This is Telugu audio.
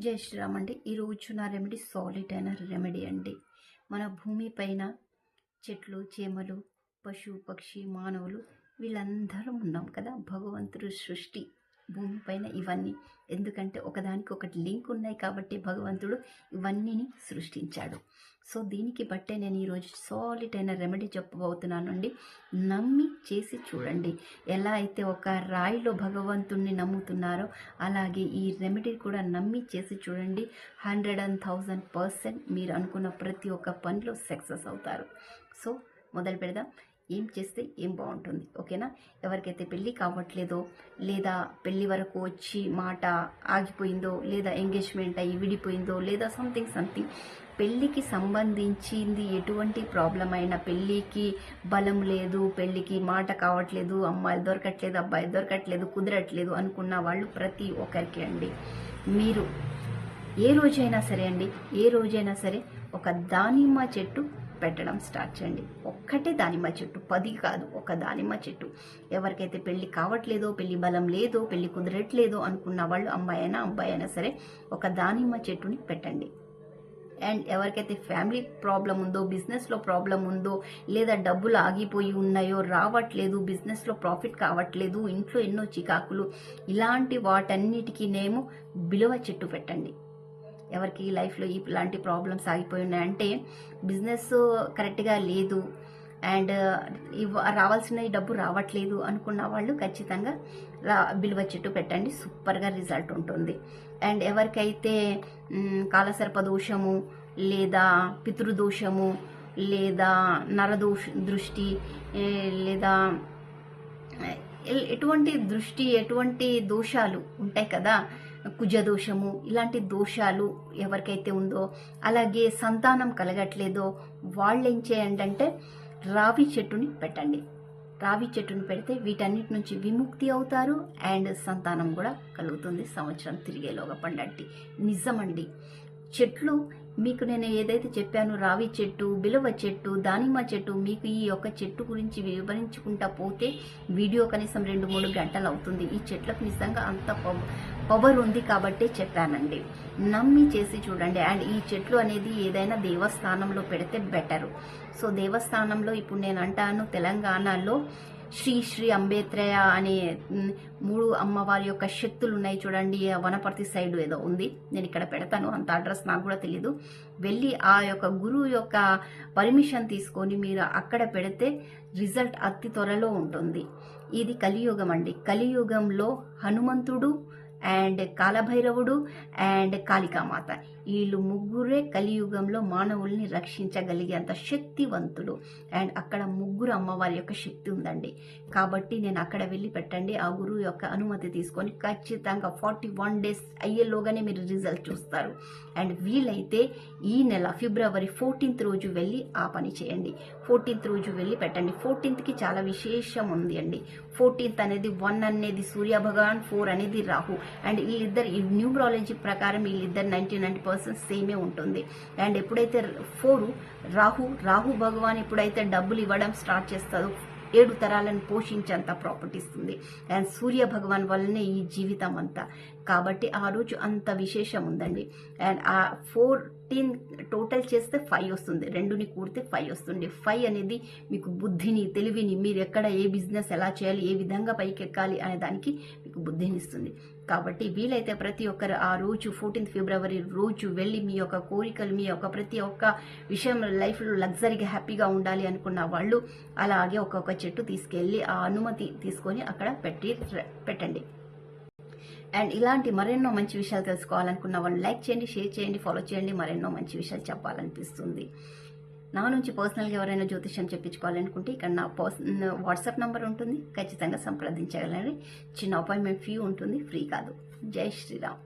జై శ్రీరామ్ అండి. ఈరోజు నా రెమెడీ సాలిడ్ అయిన రెమెడీ అండి. మన భూమి పైన చెట్లు చేమలు పశు పక్షి మానవులు వీళ్ళందరం ఉన్నాం కదా. భగవంతుడు సృష్టి. భూమిపైన ఇవన్నీ. ఎందుకంటే ఒకదానికి ఒకటి లింక్ ఉన్నాయి కాబట్టి భగవంతుడు ఇవన్నీ సృష్టించాడు. సో దీనికి బట్టే నేను ఈరోజు సాలిడ్ అయిన రెమెడీ చెప్పబోతున్నానండి. నమ్మి చేసి చూడండి. ఎలా అయితే ఒక రాయిలో భగవంతుణ్ణి నమ్ముతున్నారో అలాగే ఈ రెమెడీ కూడా నమ్మి చేసి చూడండి. హండ్రెడ్ అండ్ థౌజండ్ పర్సెంట్ మీరు అనుకున్న ప్రతి ఒక్క పనిలో సక్సెస్ అవుతారు. సో మొదలు పెడదాం. ఏం చేస్తే ఏం బాగుంటుంది ఓకేనా? ఎవరికైతే పెళ్ళి కావట్లేదో లేదా పెళ్ళి వరకు వచ్చి మాట ఆగిపోయిందో లేదా ఎంగేజ్మెంట్ అయ్యి విడిపోయిందో లేదా సంథింగ్ సంథింగ్ పెళ్ళికి సంబంధించింది ఎటువంటి ప్రాబ్లం అయినా పెళ్ళికి బలం లేదు పెళ్ళికి మాట కావట్లేదు అమ్మాయి దొరకట్లేదు అబ్బాయి దొరకట్లేదు కుదరట్లేదు అనుకున్న వాళ్ళు ప్రతి ఒక్కరికి అండి. మీరు ఏ రోజైనా సరే అండి ఏ రోజైనా సరే ఒక దానిమ్మ చెట్టు పెట్టడం స్టార్ట్ చేయండి. ఒక్కటే దానిమ్మ చెట్టు పది కాదు ఒక దానిమ్మ చెట్టు. ఎవరికైతే పెళ్ళి కావట్లేదో పెళ్ళి బలం లేదో పెళ్ళి కుదరట్లేదో అనుకున్న వాళ్ళు అమ్మాయి అయినా అబ్బాయి అయినా సరే ఒక దానిమ్మ చెట్టుని పెట్టండి. అండ్ ఎవరికైతే ఫ్యామిలీ ప్రాబ్లం ఉందో బిజినెస్లో ప్రాబ్లం ఉందో లేదా డబ్బులు ఆగిపోయి ఉన్నాయో రావట్లేదు బిజినెస్లో ప్రాఫిట్ కావట్లేదు ఇంట్లో ఎన్నో చికాకులు ఇలాంటి వాటన్నిటికీ నేము బిలువ చెట్టు పెట్టండి. ఎవరికి లైఫ్లో ఇలాంటి ప్రాబ్లమ్స్ ఆగిపోయి ఉన్నాయంటే బిజినెస్ కరెక్ట్గా లేదు. అండ్ ఇవ్వ రావాల్సిన డబ్బు రావట్లేదు అనుకున్న వాళ్ళు ఖచ్చితంగా రా బిలువ చెట్టు పెట్టండి. సూపర్గా రిజల్ట్ ఉంటుంది. అండ్ ఎవరికైతే కాలసర్ప దోషము లేదా పితృదోషము లేదా నరదోష దృష్టి లేదా ఎటువంటి దృష్టి ఎటువంటి దోషాలు ఉంటాయి కదా కుజదోషము ఇలాంటి దోషాలు ఎవరికైతే ఉందో అలాగే సంతానం కలగట్లేదో వాళ్ళు ఏం చేయండి అంటే రావి చెట్టుని పెట్టండి. రావి చెట్టుని పెడితే వీటన్నిటి నుంచి విముక్తి అవుతారు అండ్ సంతానం కూడా కలుగుతుంది. సంవత్సరం తిరిగేలోగా పండట్టి నిజమండి. చెట్లు మీకు నేను ఏదైతే చెప్పాను రావి చెట్టు బిలవ చెట్టు దానిమ్మ చెట్టు మీకు ఈ యొక్క చెట్టు గురించి వివరించుకుంటా పోతే వీడియో కనీసం రెండు మూడు గంటలు అవుతుంది. ఈ చెట్లకు నిజంగా అంత పవ- పవర్ ఉంది కాబట్టే చెప్పానండి. నమ్మి చేసి చూడండి. అండ్ ఈ చెట్లు అనేది ఏదైనా దేవస్థానంలో పెడితే బెటరు. సో దేవస్థానంలో ఇప్పుడు నేను అంటాను తెలంగాణలో శ్రీ శ్రీ అంబేద్రయ అనే మూడు అమ్మవారి యొక్క శక్తులు ఉన్నాయి చూడండి వనపర్తి సైడ్ ఏదో ఉంది. నేను ఇక్కడ పెడతాను. అంత అడ్రస్ నాకు కూడా తెలియదు వెళ్ళి ఆ యొక్క గురువు యొక్క పర్మిషన్ తీసుకొని మీరు అక్కడ పెడితే రిజల్ట్ అతి త్వరలో ఉంటుంది. ఇది కలియుగం అండి. కలియుగంలో హనుమంతుడు అండ్ కాలభైరవుడు అండ్ కాళికామాత. వీళ్ళు ముగ్గురే కలియుగంలో మానవుల్ని రక్షించగలిగేంత శక్తివంతుడు. అండ్ అక్కడ ముగ్గురు అమ్మవారి యొక్క శక్తి ఉందండి. కాబట్టి నేను అక్కడ వెళ్ళి పెట్టండి. ఆ గురువు యొక్క అనుమతి తీసుకొని ఖచ్చితంగా ఫార్టీ వన్ డేస్ అయ్యేలోగానే మీరు రిజల్ట్ చూస్తారు. అండ్ వీలైతే ఈ నెల ఫిబ్రవరి ఫోర్టీన్త్ రోజు వెళ్ళి ఆ పని చేయండి. ఫోర్టీన్త్ రోజు వెళ్ళి పెట్టండి. ఫోర్టీన్త్కి చాలా విశేషం ఉంది అండి. ఫోర్టీన్త్ అనేది వన్ అనేది సూర్య భగవాన్ ఫోర్ అనేది రాహు. అండ్ వీళ్ళిద్దరు ఈ న్యూమరాలజీ ప్రకారం వీళ్ళిద్దరు నైంటీ నైన్ పర్సెంట్ సేమే ఉంటుంది. అండ్ ఎప్పుడైతే ఫోర్ రాహు రాహు భగవాన్ ఎప్పుడైతే డబ్బులు ఇవ్వడం స్టార్ట్ చేస్తారో ఏడు తరాలను పోషించేంత ప్రాపర్టీ ఇస్తుంది అండ్ సూర్య భగవాన్ వల్లనే ఈ జీవితం అంతా. కాబట్టి ఆ రోజు అంత విశేషం ఉందండి. అండ్ ఆ ఫిఫ్టీన్ టోటల్ చేస్తే ఫైవ్ వస్తుంది. రెండుని కూడితే ఫైవ్ వస్తుంది. ఫైవ్ అనేది మీకు బుద్ధిని తెలివిని మీరు ఎక్కడ ఏ బిజినెస్ ఎలా చేయాలి ఏ విధంగా పైకి ఎక్కాలి అనే దానికి మీకు బుద్ధిని ఇస్తుంది. కాబట్టి వీలైతే ప్రతి ఒక్కరు ఆ రోజు ఫోర్టీన్త్ ఫిబ్రవరి రోజు వెళ్ళి మీ యొక్క కోరికలు మీ యొక్క ప్రతి ఒక్క విషయం లైఫ్లో లగ్జరీగా హ్యాపీగా ఉండాలి అనుకున్న వాళ్ళు అలాగే ఒక్కొక్క చెట్టు తీసుకెళ్ళి ఆ అనుమతి తీసుకొని అక్కడ పెట్టి పెట్టండి. అండ్ ఇలాంటి మరెన్నో మంచి విషయాలు తెలుసుకోవాలనుకున్న వాళ్ళు లైక్ చేయండి షేర్ చేయండి ఫాలో చేయండి. మరెన్నో మంచి విషయాలు చెప్పాలనిపిస్తుంది. నా నుంచి పర్సనల్గా ఎవరైనా జ్యోతిష్యం చెప్పించుకోవాలనుకుంటే ఇక్కడ నా పర్సన్ వాట్సాప్ నంబర్ ఉంటుంది. ఖచ్చితంగా సంప్రదించగలండి చిన్న అపాయింట్మెంట్ ఫీ ఉంటుంది. ఫ్రీ కాదు. జై శ్రీరామ్.